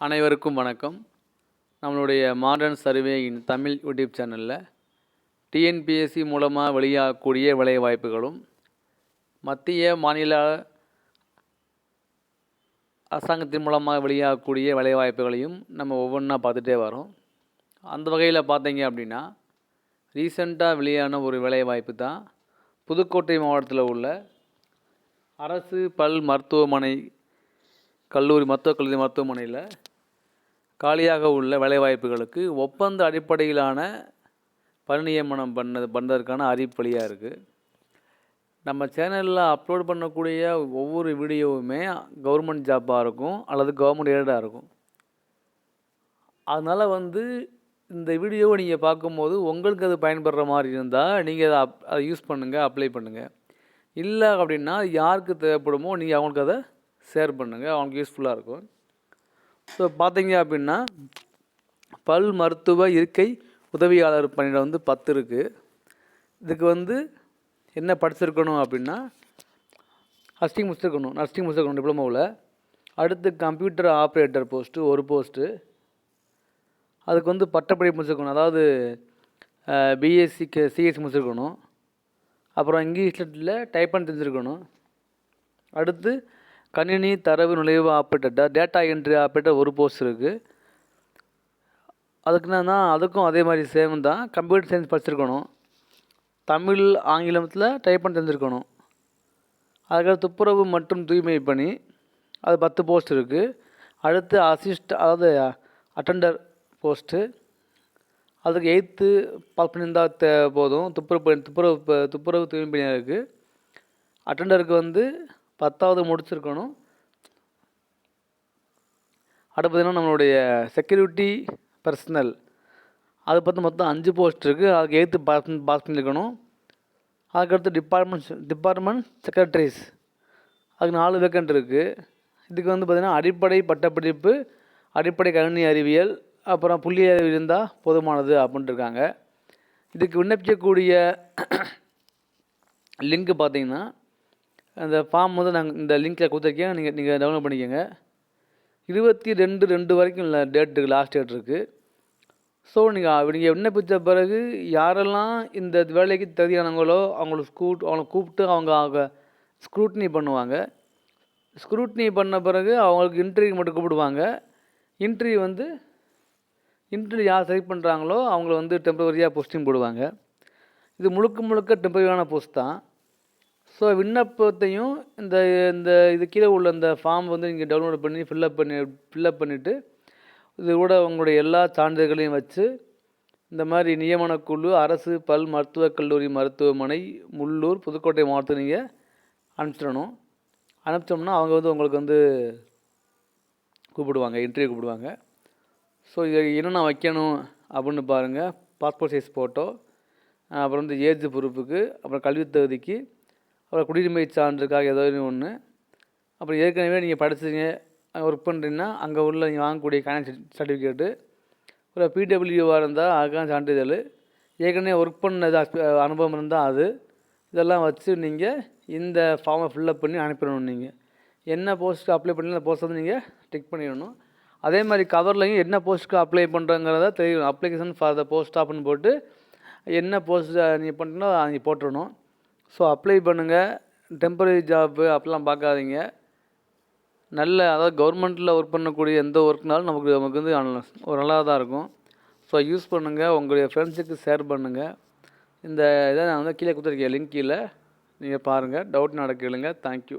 அனைவருக்கும் வணக்கம். நம்மளுடைய modern survey in Tamil YouTube சேனலில் டிஎன்பிஎஸ்சி மூலமாக வெளியாகக்கூடிய வேலைவாய்ப்புகளும் மத்திய மாநில அரசாங்கத்தின் மூலமாக வெளியாகக்கூடிய வேலைவாய்ப்புகளையும் நம்ம ஒவ்வொன்றா பார்த்துட்டே வரோம். அந்த வகையில் பார்த்தீங்க அப்படின்னா ரீசெண்டாக வெளியான ஒரு வேலைவாய்ப்பு தான் புதுக்கோட்டை மாவட்டத்தில் உள்ள அரசு பல் மருத்துவமனை கல்லூரி மருத்துவக் கல்லூரி மருத்துவமனையில் காலியாக உள்ள வேலைவாய்ப்புகளுக்கு ஒப்பந்த அடிப்படையிலான பணி நியமனம் பண்ணது பண்ணுறதுக்கான அறிவிப்பலியாக இருக்குது நம்ம சேனலில் அப்லோட் பண்ணக்கூடிய ஒவ்வொரு வீடியோவுமே கவர்மெண்ட் ஜாப்பாக இருக்கும் அல்லது கவர்மெண்ட் எய்டாக இருக்கும். அதனால் வந்து இந்த வீடியோவை நீங்கள் பார்க்கும்போது உங்களுக்கு அது பயன்படுற மாதிரி இருந்தால் நீங்கள் அதை அப் அதை யூஸ் பண்ணுங்கள் அப்ளை பண்ணுங்கள் இல்லை அப்படின்னா யாருக்கு தேவைப்படுமோ நீங்கள் அவங்களுக்கு அதை ஷேர் பண்ணுங்கள் அவங்களுக்கு யூஸ்ஃபுல்லாக இருக்கும். ஸோ பார்த்தீங்க அப்படின்னா பல் மருத்துவ இருக்கை உதவியாளர் பணியில் வந்து பத்து இருக்குது இதுக்கு வந்து என்ன படிச்சிருக்கணும் அப்படின்னா நர்சிங் முடிச்சிருக்கணும். நர்சிங் முடிச்சிருக்கணும் டிப்ளமோவில் அடுத்து கம்ப்யூட்டர் ஆப்ரேட்டர் போஸ்ட்டு ஒரு போஸ்ட்டு அதுக்கு வந்து பட்டப்படி முடிச்சிருக்கணும். அதாவது பிஎஸ்சி சிஎஸ்சி முடிச்சிருக்கணும். அப்புறம் இங்கிலீஷில் டைப் பண்ணி தெரிஞ்சிருக்கணும். அடுத்து கணினி தரவு நுழைவு ஆப்ரேட்டர் டேட்டா என்ட்ரி ஆப்ரேட்டர் ஒரு போஸ்ட் இருக்குது அதுக்கு என்னன்னா அதுக்கும் அதே மாதிரி சேம் தான். கம்ப்யூட்டர் சயின்ஸ் படிச்சிருக்கணும். தமிழ் ஆங்கிலத்தில் டைப் பண்ணி தெரிஞ்சிருக்கணும். அதுக்கடுத்து துப்புரவு மற்றும் தூய்மை பணி. அது பத்து போஸ்ட் இருக்குது அடுத்து அசிஸ்ட் அதாவது அட்டெண்டர் போஸ்ட்டு அதுக்கு எயித்து பாஸ் பண்ணியிருந்தால் தே போதும். துப்புரவு பணி துப்புரவு துப்புரவு தூய்மை பணியாக இருக்குது அட்டெண்டருக்கு வந்து பத்தாவது முடிச்சிருக்கணும். அடுத்து பார்த்தீங்கன்னா நம்மளுடைய செக்யூரிட்டி பர்சனல் அது பார்த்து மொத்தம் அஞ்சு போஸ்ட் இருக்குது அதுக்கு எயித்து பாஸ் பாஸ் பண்ணியிருக்கணும் அதுக்கடுத்து டிபார்ட்மெண்ட் டிபார்ட்மெண்ட் செக்ரட்டரிஸ் அதுக்கு நாலு வேக்கண்ட் இருக்குது இதுக்கு வந்து பார்த்திங்கன்னா அடிப்படை பட்டப்படிப்பு அடிப்படை கணினி அறிவியல் அப்புறம் புள்ளி அறிவு இருந்தால் போதுமானது அப்படின்ட்டு இருக்காங்க. இதுக்கு விண்ணப்பிக்கக்கூடிய லிங்க் பார்த்தீங்கன்னா அந்த ஃபார்ம் வந்து நாங்கள் இந்த லிங்க்கில் கொடுத்துருக்கேன். நீங்கள் நீங்கள் டவுன்லோட் பண்ணிக்கோங்க. இருபத்தி ரெண்டு ரெண்டு வரைக்கும் இல்லை டேட்டு லாஸ்ட் டேட் இருக்குது ஸோ நீங்கள் நீங்கள் விண்ணப்பித்த பிறகு யாரெல்லாம் இந்த வேலைக்கு தகுதியானவங்களோ அவங்கள ஸ்கூட் அவங்கள கூப்பிட்டு அவங்க அவங்க ஸ்க்ரூட்னி பண்ணுவாங்க. ஸ்க்ரூட்னி பண்ண பிறகு அவங்களுக்கு இன்டர்வியூ மட்டும் கூப்பிடுவாங்க. இன்டர்வியூ வந்து இன்டர்வியூ யார் செலக்ட் பண்ணுறாங்களோ அவங்கள வந்து டெம்பரவரியாக போஸ்டிங் போடுவாங்க. இது முழுக்க முழுக்க டெம்பரரியான போஸ்ட் தான். ஸோ விண்ணப்பத்தையும் இந்த இந்த இது கீழே உள்ள இந்த ஃபார்ம் வந்து நீங்கள் டவுன்லோட் பண்ணி ஃபில்லப் பண்ணி ஃபில்லப் பண்ணிவிட்டு இது கூட உங்களுடைய எல்லா சான்றிதழ்களையும் வச்சு இந்த மாதிரி நியமனக்குழு அரசு பல் மருத்துவக் கல்லூரி மருத்துவமனை முள்ளூர் புதுக்கோட்டை மாவட்டத்துக்கு நீங்கள் அனுப்பிச்சிடணும். அனுப்பிச்சோம்னா அவங்க வந்து உங்களுக்கு வந்து கூப்பிடுவாங்க இன்டர்வியூ கூப்பிடுவாங்க. ஸோ இது என்னென்ன வைக்கணும் அப்படின்னு பாருங்கள் பாஸ்போர்ட் சைஸ் ஃபோட்டோ அப்புறம் வந்து ஏஜ் ப்ரூஃபுக்கு அப்புறம் கல்வித் தகுதிக்கு அப்புறம் குடியுரிமை சான்றுக்காக ஏதோ ஒன்று அப்புறம் ஏற்கனவே நீங்கள் படிச்சீங்க ஒர்க் பண்ணுறீங்கன்னா அங்கே உள்ள நீங்கள் வாங்கக்கூடிய கனெக்ட் சர்டிஃபிகேட்டு ஒரு பிடபிள்யூவாக இருந்தால் அதுக்கான சான்றிதழ். ஏற்கனவே ஒர்க் பண்ணது அனுபவம் இருந்தால் அது. இதெல்லாம் வச்சு நீங்கள் இந்த ஃபார்மை ஃபில்லப் பண்ணி அனுப்பிடணும் நீங்கள் என்ன போஸ்ட்டுக்கு அப்ளை பண்ணி அந்த போஸ்ட் வந்து நீங்கள் டிக் பண்ணிடணும். அதே மாதிரி கவர்லையும் என்ன போஸ்ட்டுக்கு அப்ளை பண்ணுறங்கிறத தெரியும் அப்ளிகேஷன் ஃபார் த போஸ்ட் ஆப்னு போட்டு என்ன போஸ்ட் நீங்கள் பண்ணுறீங்களோ நீங்கள் போட்டுடணும். ஸோ அப்ளை பண்ணுங்கள் டெம்பரரி ஜாப்பு அப்படிலாம் பார்க்காதீங்க. நல்ல அதாவது கவர்மெண்ட்டில் ஒர்க் பண்ணக்கூடிய எந்த ஒர்க்னாலும் நமக்கு நமக்கு வந்து ஒரு நல்லா தான் இருக்கும். ஸோ யூஸ் பண்ணுங்கள் உங்களுடைய ஃப்ரெண்ட்ஸுக்கு ஷேர் பண்ணுங்கள் இந்த இதை நான் வந்து கீழே கொடுத்துருக்கேன் லிங்க் கீழே. நீங்கள் பாருங்கள் டவுட் நட கேளுங்க தேங்க்யூ